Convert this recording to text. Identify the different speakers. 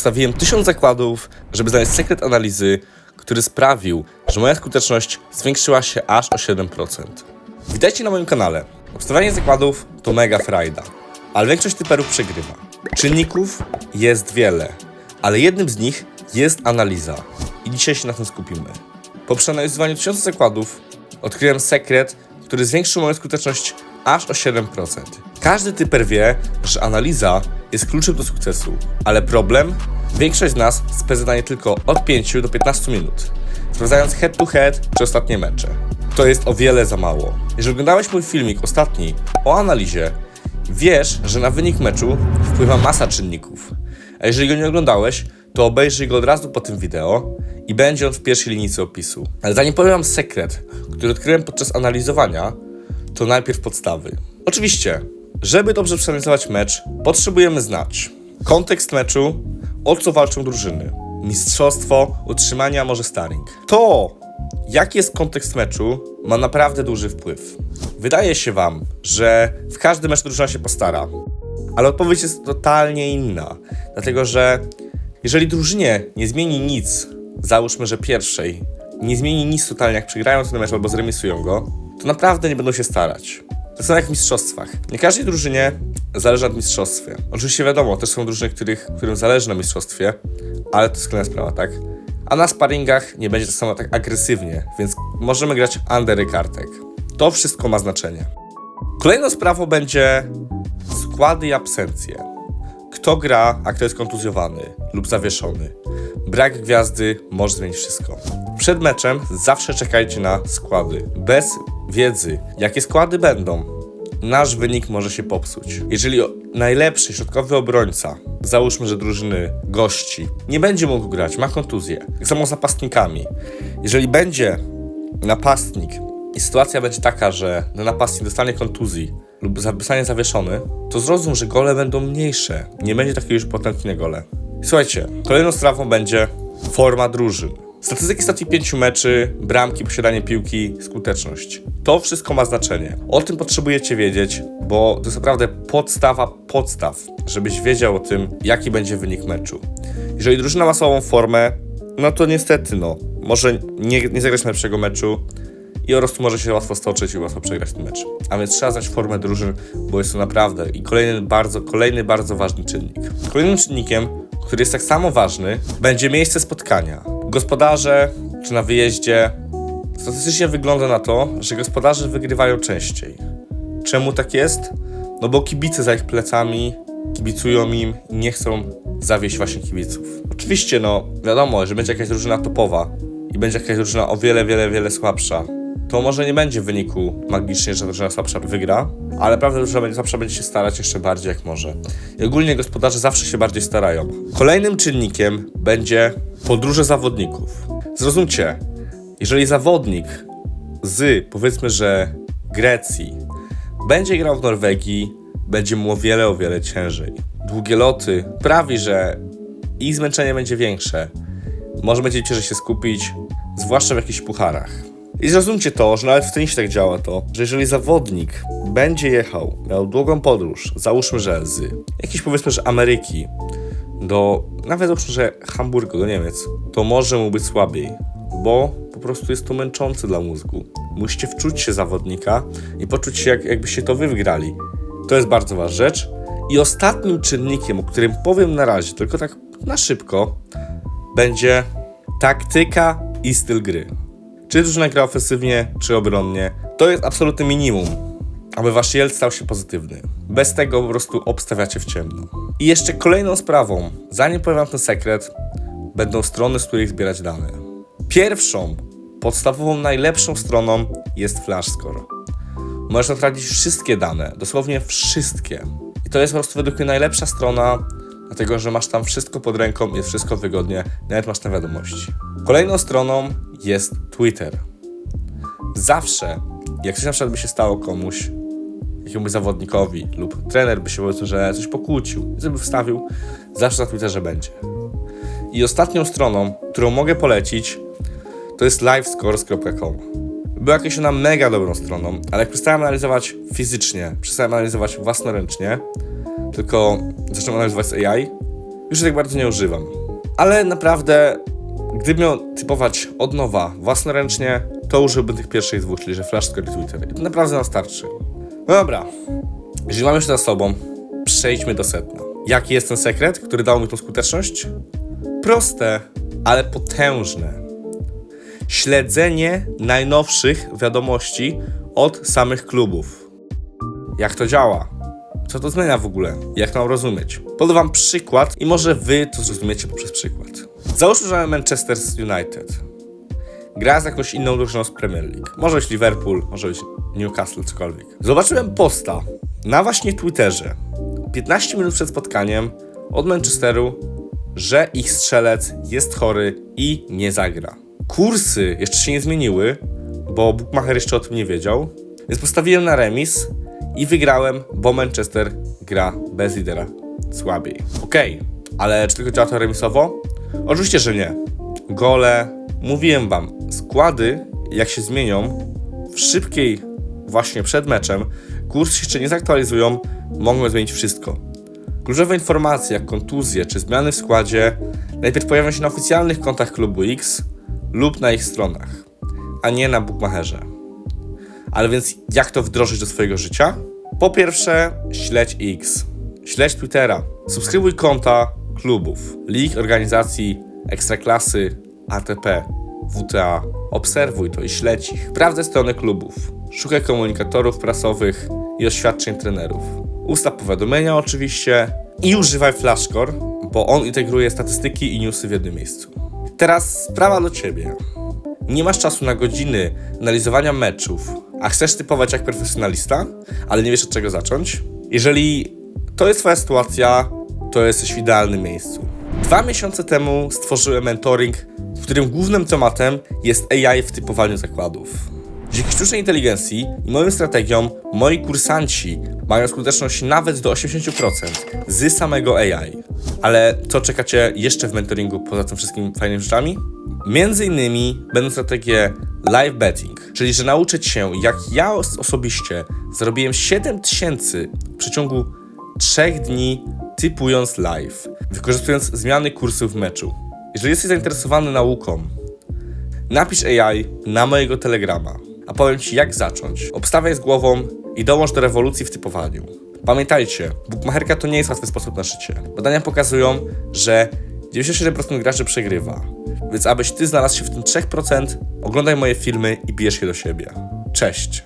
Speaker 1: Obstawiłem tysiąc zakładów, żeby znaleźć sekret analizy, który sprawił, że moja skuteczność zwiększyła się aż o 7%. Witajcie na moim kanale. Obstawianie zakładów to mega frajda, ale większość typerów przegrywa. Czynników jest wiele, ale jednym z nich jest analiza. I dzisiaj się na tym skupimy. Po przeanalizowaniu tysiąca zakładów odkryłem sekret, który zwiększył moją skuteczność aż o 7%. Każdy typer wie, że analiza jest kluczem do sukcesu, ale problem? Większość z nas spędza nie tylko od 5 do 15 minut, sprawdzając head to head czy ostatnie mecze. To jest o wiele za mało. Jeżeli oglądałeś mój filmik ostatni o analizie, wiesz, że na wynik meczu wpływa masa czynników. A jeżeli go nie oglądałeś, to obejrzyj go od razu po tym wideo i będzie on w pierwszej linijce opisu. Ale zanim powiem wam sekret, który odkryłem podczas analizowania, to najpierw podstawy. Oczywiście, żeby dobrze przeanalizować mecz, potrzebujemy znać kontekst meczu, o co walczą drużyny, mistrzostwo, utrzymania, może starring. To, jaki jest kontekst meczu, ma naprawdę duży wpływ. Wydaje się wam, że w każdy mecz drużyna się postara, ale odpowiedź jest totalnie inna, dlatego że jeżeli drużynie nie zmieni nic, załóżmy, że pierwszej, nie zmieni nic totalnie, jak przegrają ten mecz albo zremisują go, to naprawdę nie będą się starać. To jak w mistrzostwach. Nie każdej drużynie zależy na mistrzostwie. Oczywiście wiadomo, też są drużyny, których, którym zależy na mistrzostwie, ale to jest kolejna sprawa, tak? A na sparingach nie będzie tak samo tak agresywnie, więc możemy grać undery kartek. To wszystko ma znaczenie. Kolejną sprawą będzie składy i absencje. Kto gra, a kto jest kontuzjowany lub zawieszony. Brak gwiazdy może zmienić wszystko. Przed meczem zawsze czekajcie na składy. Bez wiedzy, jakie składy będą, nasz wynik może się popsuć. Jeżeli najlepszy środkowy obrońca, załóżmy, że drużyny gości, nie będzie mógł grać, ma kontuzję, tak samo z napastnikami. Jeżeli będzie napastnik i sytuacja będzie taka, że ten napastnik dostanie kontuzji lub zostanie zawieszony, to zrozum, że gole będą mniejsze. Nie będzie takiego już potętnie gole. Słuchajcie, kolejną sprawą będzie forma drużyn. Statystyki ostatnich pięciu meczy, bramki, posiadanie piłki, skuteczność. To wszystko ma znaczenie. O tym potrzebujecie wiedzieć, bo to jest naprawdę podstawa podstaw, żebyś wiedział o tym, jaki będzie wynik meczu. Jeżeli drużyna ma słabą formę, no to niestety, no, może nie, nie zagrać najlepszego meczu i po prostu może się łatwo stoczyć i łatwo przegrać ten mecz. A więc trzeba znać formę drużyn, bo jest to naprawdę i kolejny bardzo, kolejny bardzo ważny czynnik. Kolejnym czynnikiem, który jest tak samo ważny, będzie miejsce spotkania. Gospodarze czy na wyjeździe statystycznie wygląda na to, że gospodarze wygrywają częściej. Czemu tak jest? No bo kibice za ich plecami kibicują im i nie chcą zawieść właśnie kibiców. Oczywiście, no wiadomo, że będzie jakaś drużyna topowa i będzie jakaś drużyna o wiele, wiele, wiele słabsza, to może nie będzie w wyniku magicznie, że drużyna słabsza wygra, ale prawda drużyna będzie słabsza będzie się starać jeszcze bardziej jak może. I ogólnie gospodarze zawsze się bardziej starają. Kolejnym czynnikiem będzie podróże zawodników. Zrozumcie, jeżeli zawodnik z powiedzmy, że Grecji będzie grał w Norwegii, będzie mu o wiele, o wiele ciężej. Długie loty prawi, że ich zmęczenie będzie większe. Może będzie ciężej się skupić, zwłaszcza w jakichś pucharach. I zrozumcie to, że nawet w tenisie tak działa to, że jeżeli zawodnik będzie jechał, miał długą podróż, załóżmy, że z jakiejś powiedzmy, że Ameryki do, nawet załóżmy, że Hamburgu, do Niemiec, to może mu być słabiej, bo po prostu jest to męczące dla mózgu. Musicie wczuć się zawodnika i poczuć się, jak, jakbyście to wy wygrali. To jest bardzo ważna rzecz. I ostatnim czynnikiem, o którym powiem na razie, tylko tak na szybko, będzie taktyka i styl gry. Czy drużyna gra ofensywnie, czy obronnie, to jest absolutne minimum, aby wasz Yeld stał się pozytywny. Bez tego po prostu obstawiacie w ciemno. I jeszcze kolejną sprawą, zanim powiem wam ten sekret, będą strony, z których zbierać dane. Pierwszą, podstawową, najlepszą stroną jest FlashScore. Możesz sprawdzić wszystkie dane, dosłownie wszystkie. I to jest po prostu według mnie najlepsza strona, dlatego że masz tam wszystko pod ręką, jest wszystko wygodnie, nawet masz tam wiadomości. Kolejną stroną jest Twitter. Zawsze, jak coś na przykład by się stało komuś, jakiemuś zawodnikowi lub trener by się powiedzmy, że coś pokłócił, żeby wstawił, zawsze na Twitterze będzie. I ostatnią stroną, którą mogę polecić, to jest livescores.com. Była jakąś ona mega dobrą stroną, ale jak przestałem analizować fizycznie, przestałem analizować własnoręcznie, tylko zacząłem analizować z AI, już tak bardzo nie używam. Ale naprawdę, gdybym miał typować od nowa własnoręcznie, to użyłbym tych pierwszych dwóch, czyli że Flashscore i Twitter. I to naprawdę nam starczy. No dobra, jeżeli mamy już za sobą, przejdźmy do sedna. Jaki jest ten sekret, który dał mi tą skuteczność? Proste, ale potężne. Śledzenie najnowszych wiadomości od samych klubów. Jak to działa? Co to zmienia w ogóle? Jak mam rozumieć? Podam wam przykład i może wy to zrozumiecie poprzez przykład. Załóżmy, że mamy Manchester United. Gra z jakąś inną drużyną z Premier League. Może być Liverpool, może być Newcastle, cokolwiek. Zobaczyłem posta na właśnie Twitterze 15 minut przed spotkaniem od Manchesteru, że ich strzelec jest chory i nie zagra. Kursy jeszcze się nie zmieniły, bo Bookmacher jeszcze o tym nie wiedział, więc postawiłem na remis i wygrałem, bo Manchester gra bez lidera słabiej. Okej, ale czy tylko działa to remisowo? Oczywiście, że nie. Gole, mówiłem wam, składy jak się zmienią w szybkiej właśnie przed meczem, kurs jeszcze nie zaktualizują, mogą zmienić wszystko. Kluczowe informacje jak kontuzje czy zmiany w składzie najpierw pojawią się na oficjalnych kontach klubu X lub na ich stronach, a nie na bookmacherze. Ale więc jak to wdrożyć do swojego życia? Po pierwsze, śledź X. Śledź Twittera. Subskrybuj konta klubów, lig, organizacji, ekstraklasy, ATP, WTA. Obserwuj to i śledź ich. Sprawdzaj strony klubów. Szukaj komunikatorów prasowych i oświadczeń trenerów. Ustaw powiadomienia oczywiście i używaj Flashcore, bo on integruje statystyki i newsy w jednym miejscu. Teraz sprawa do Ciebie. Nie masz czasu na godziny analizowania meczów, a chcesz typować jak profesjonalista, ale nie wiesz od czego zacząć? Jeżeli to jest Twoja sytuacja, to jesteś w idealnym miejscu. Dwa miesiące temu stworzyłem mentoring, w którym głównym tematem jest AI w typowaniu zakładów. Dzięki sztucznej inteligencji i moim strategiom, moi kursanci mają skuteczność nawet do 80% z samego AI. Ale co czekacie jeszcze w mentoringu poza tym wszystkimi fajnymi rzeczami? Między innymi będą strategie live betting, czyli że nauczyć się, jak ja os- osobiście zrobiłem 7000 w przeciągu 3 dni typując live, wykorzystując zmiany kursów w meczu. Jeżeli jesteś zainteresowany nauką, napisz AI na mojego telegrama, a powiem Ci jak zacząć. Obstawiaj z głową i dołącz do rewolucji w typowaniu. Pamiętajcie, bukmacherka to nie jest łatwy sposób na życie. Badania pokazują, że 97% graczy przegrywa. Więc abyś Ty znalazł się w tym 3%, oglądaj moje filmy i bijesz je do siebie. Cześć!